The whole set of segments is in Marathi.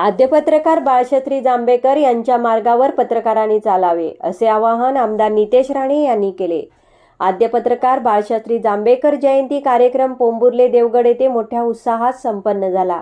आद्य पत्रकार जांभेकर यांच्या मार्गावर पत्रकारांनी चालावे असे आवाहन आमदार नितेश राणे यांनी केले. आद्य पत्रकार जांभेकर जयंती कार्यक्रम पोंबुर्ले देवगड येथे मोठ्या उत्साहात संपन्न झाला.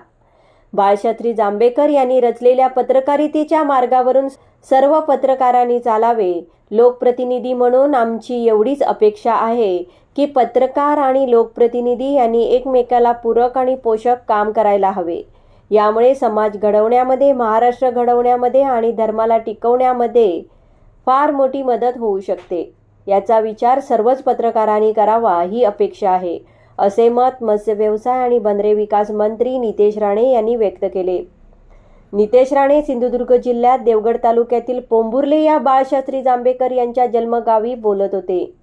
बाळशास्त्री जांभेकर यांनी रचलेल्या पत्रकारितेच्या मार्गावरून सर्व पत्रकारांनी चालावे लोकप्रतिनिधी म्हणून आमची एवढीच अपेक्षा आहे की पत्रकार आणि लोकप्रतिनिधी यांनी एकमेकाला पूरक आणि पोषक काम करायला हवे. यामुळे समाज घडवण्यामध्ये महाराष्ट्र घडवण्यामध्ये आणि धर्माला टिकवण्यामध्ये फार मोठी मदत होऊ शकते. याचा विचार सर्वच पत्रकारांनी करावा ही अपेक्षा आहे असे मत मत्स्य व्यवसाय आणि बंदरे विकास मंत्री नितेश राणे यांनी व्यक्त केले. नितेश राणे सिंधुदुर्ग जिल्ह्यात देवगड तालुक्यातील पोंभुर्ले या बाळशास्त्री जांभेकर यांच्या जन्मगावी बोलत होते.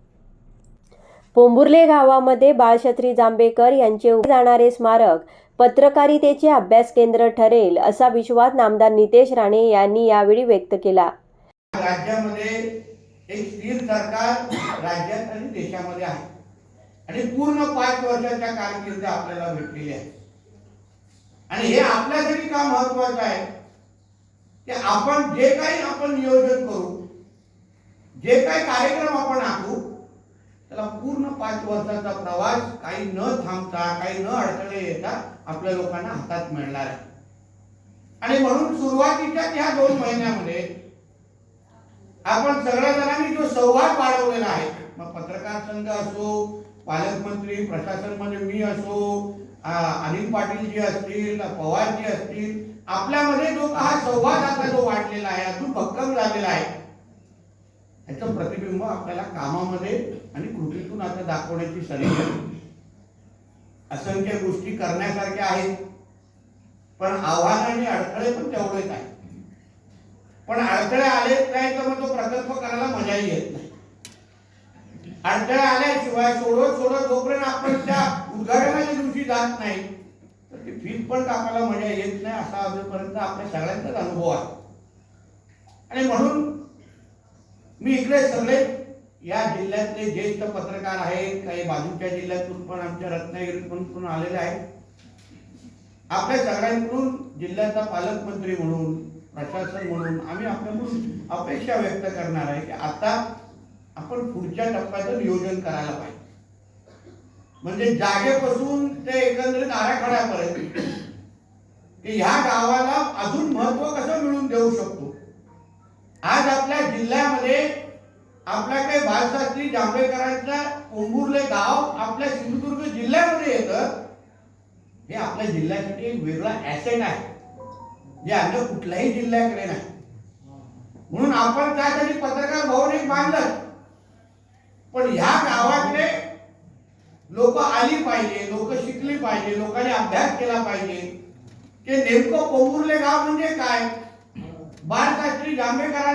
पोंभुर्ले गावामध्ये बाळशत्री जांभेकर यांचे उभे जाणारे स्मारक पत्रकारितेचे अभ्यास केंद्र ठरेल असा विश्वास नामदार नितेश राणे यांनी यावेळी व्यक्त केला. राज्यामध्ये एक स्थिर सरकार राज्यात आणि देशामध्ये आहे. आणि पूर्ण पाच वर्षाच्या कारकिर्द आपल्याला भेटलेली आहे. आणि हे आपल्यासाठी का महत्वाचं आहे? की आपण जे काही आपण नियोजन करू जे काही कार्यक्रम आपण आखू त्याला पूर्ण पाच वर्षाचा प्रवास काही न थांबता काही न अडथळे येता आपल्या लोकांना हातात मिळणार आहे. आणि म्हणून सुरुवातीच्या त्या दोन महिन्यामध्ये आपण सगळ्या जणांनी जो संवाद वाढवलेला आहे मग पत्रकार संघ असो पालकमंत्री प्रशासन म्हणजे मी असो अनिल पाटील जी असतील पवार जी असतील आपल्यामध्ये जो हा संवाद आता जो वाढलेला आहे अजून भक्कम झालेला आहे याचं प्रतिबिंब आपल्याला कामामध्ये आणि कृतीतून आता दाखवण्याची संधी असंख्य गोष्टी करण्यासारख्या आहेत. पण आव्हान आणि अडथळे पण तेवढेच आहेत. पण अडथळे आलेच नाही तर मग तो प्रकल्प करायला मजाही येत नाही. अडथळे आल्याशिवाय सोडत सोडत जोपर्यंत आपण त्या उद्घाटनाच्या दिवशी जात नाही तर ती फीज पण कापायला मजा येत नाही असा अजूनपर्यंत आपल्या सगळ्यांचाच अनुभव आहे. आणि म्हणून मी इकडे सगळे या जिल्ह्यातले ज्येष्ठ पत्रकार आहेत काही बाजूच्या जिल्ह्यातून पण आमच्या रत्नागिरीतून पण आलेले आहेत. आपल्या सगळ्यांकडून जिल्ह्याचा पालकमंत्री म्हणून प्रशासन म्हणून आम्ही आपल्याकडून अपेक्षा व्यक्त करणार आहे की आता आपण पुढच्या टप्प्याचं नियोजन करायला पाहिजे. म्हणजे जागेपासून ते एकंदरीत आराखड्यापर्यंत की ह्या गावाला अजून महत्त्व कसं मिळून देऊ शकतो? आज आपल्या जिल्ह्यामध्ये आपल्याकडे बाळशास्त्री जांभेकरांचं पोंभुर्ले गाव आपल्या सिंधुदुर्ग जिल्ह्यामध्ये येतं. हे आपल्या जिल्ह्यासाठी एक वेगळा ऍसेट आहे. जे आपल्या कुठल्याही जिल्ह्याकडे नाही. म्हणून आपण त्यासाठी पत्रकार भवन एक बांधलं. पण ह्या गावाकडे लोक आली पाहिजे लोक शिकली पाहिजे लोकांनी अभ्यास केला पाहिजे. की नेमकं कोंबुर्ले गाव म्हणजे काय? बाळशास्त्री जांभेकरांनी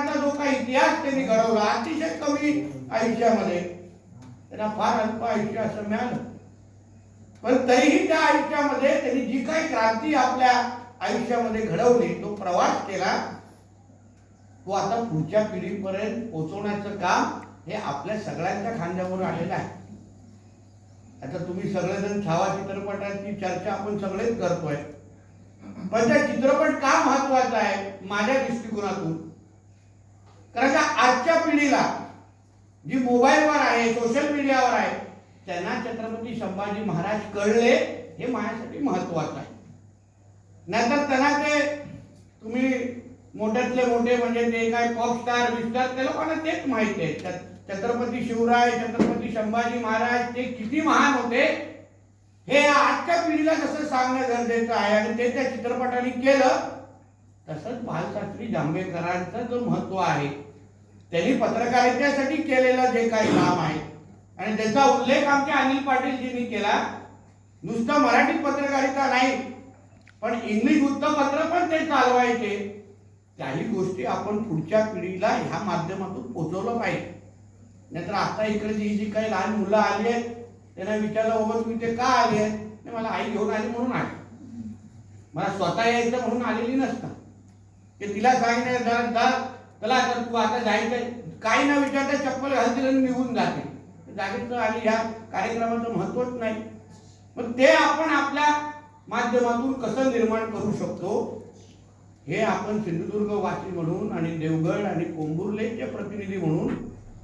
इतिहास त्यांनी घडवला. अतिशय कमी आयुष्यामध्ये. त्यांना फार अल्प आयुष्य असं मिळालं. पण तरीही त्या आयुष्यामध्ये त्यांनी जी काही क्रांती आपल्या आयुष्यामध्ये घडवली तो प्रवास केला तो आता पुढच्या पिढीपर्यंत पोहोचवण्याचं काम हे आपल्या सगळ्यांच्या खांद्यावर आलेलं आहे. आता तुम्ही सगळेजण छावा चित्रपटाची चर्चा आपण सगळेच करतोय. पण त्या चित्रपट का महत्त्वाचा आहे? माझ्या दृष्टिकोनातून. कारण का आजच्या पिढीला जी मोबाईलवर आहे सोशल मीडियावर आहे त्यांना छत्रपती संभाजी महाराज कळले हे माझ्यासाठी महत्वाचं आहे. नाहीतर त्यांना ते तुम्ही मोठ्यातले मोठे म्हणजे ते काय पॉप स्टार विस्टार त्या लोकांना तेच माहिती आहे. छत्रपती शिवराय छत्रपती संभाजी महाराज ते किती महान होते हे आजच्या पिढीला कसं सांगणं गरजेचं आहे. आणि ते त्या चित्रपटाने केलं तसंच बालशास्त्री जांभेकरांचं जो महत्त्व आहे त्यांनी पत्रकारितेसाठी केलेलं जे काही काम आहे आणि त्याचा उल्लेख आमच्या अनिल पाटीलजींनी केला. नुसतं मराठी पत्रकारिता नाही पण इंग्लिश वृत्तपत्र पण ते चालवायचे. काही गोष्टी आपण पुढच्या पिढीला ह्या माध्यमातून पोचवलं पाहिजे. नाहीतर आता इकडे जी जी काही लहान मुलं आली आहेत त्यांना विचारलं बाबा तुम्ही ते का आले आहेत? मला आई घेऊन आली म्हणून आली. मला स्वतः यायचं म्हणून आलेली नसतात की तिला सांगितलं जा चला तर तू आता जायचं काही ना विचारता चप्पल घालतील आणि निघून जाते जागेचं आणि ह्या कार्यक्रमाचं महत्वच नाही. पण ते आपण आपल्या माध्यमातून कसं निर्माण करू शकतो हे आपण सिंधुदुर्ग वासी म्हणून आणि देवगड आणि कोंबुर्लेचे प्रतिनिधी म्हणून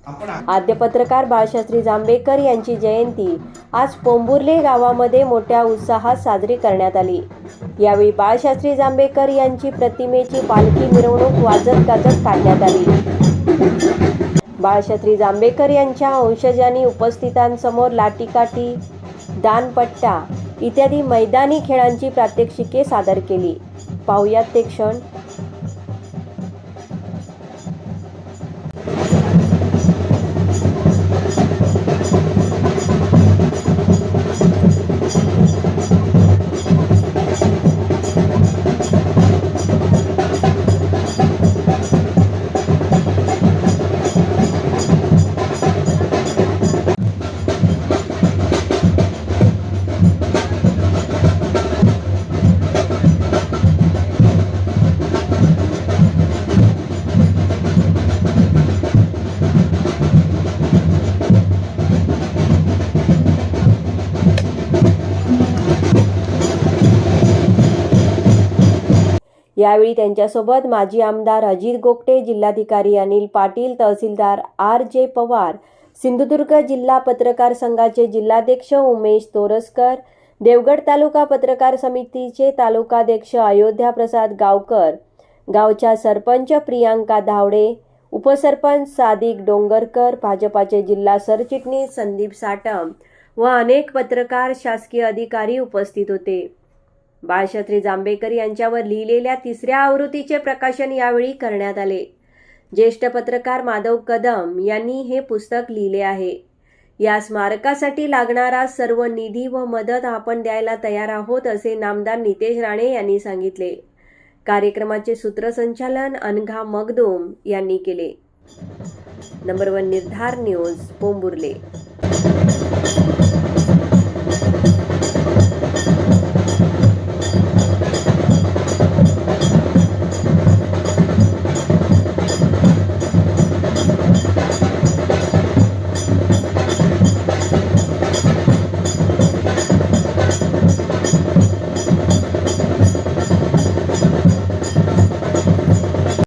आद्य पत्रकार बाळशास्त्री जांभेकर यांची जयंती आज पोंबुर्ले गावामध्ये मोठ्या उत्साहात साजरी करण्यात आली. यावेळी बाळशास्त्री जांभेकर यांची प्रतिमेची पालखी मिरवणूक वाजत गाजत काढण्यात आली. बाळशास्त्री जांभेकर यांच्या वंशजांनी उपस्थितांसमोर लाटीकाठी दानपट्टा इत्यादी मैदानी खेळांची प्रात्यक्षिके सादर केली. पाहुयात ते क्षण यावेळी त्यांच्यासोबत माजी आमदार अजित गोगटे जिल्हाधिकारी अनिल पाटील तहसीलदार आर जे पवार सिंधुदुर्ग जिल्हा पत्रकार संघाचे जिल्हाध्यक्ष उमेश तोरसकर देवगड तालुका पत्रकार समितीचे तालुकाध्यक्ष अयोध्या प्रसाद गावकर गावच्या सरपंच प्रियांका धावडे उपसरपंच सादिक डोंगरकर भाजपाचे जिल्हा सरचिटणीस संदीप साटम व अनेक पत्रकार शासकीय अधिकारी उपस्थित होते. बाळशास्त्री जांभेकर यांच्यावर लिहिलेल्या तिसऱ्या आवृत्तीचे प्रकाशन यावेळी करण्यात आले. ज्येष्ठ पत्रकार माधव कदम यांनी हे पुस्तक लिहिले आहे. या स्मारकासाठी लागणारा सर्व निधी व मदत आपण द्यायला तयार आहोत असे नामदार नितेश राणे यांनी सांगितले. कार्यक्रमाचे सूत्रसंचालन अनघा मगदूम यांनी केले. Number one Nirdhar news Pomburle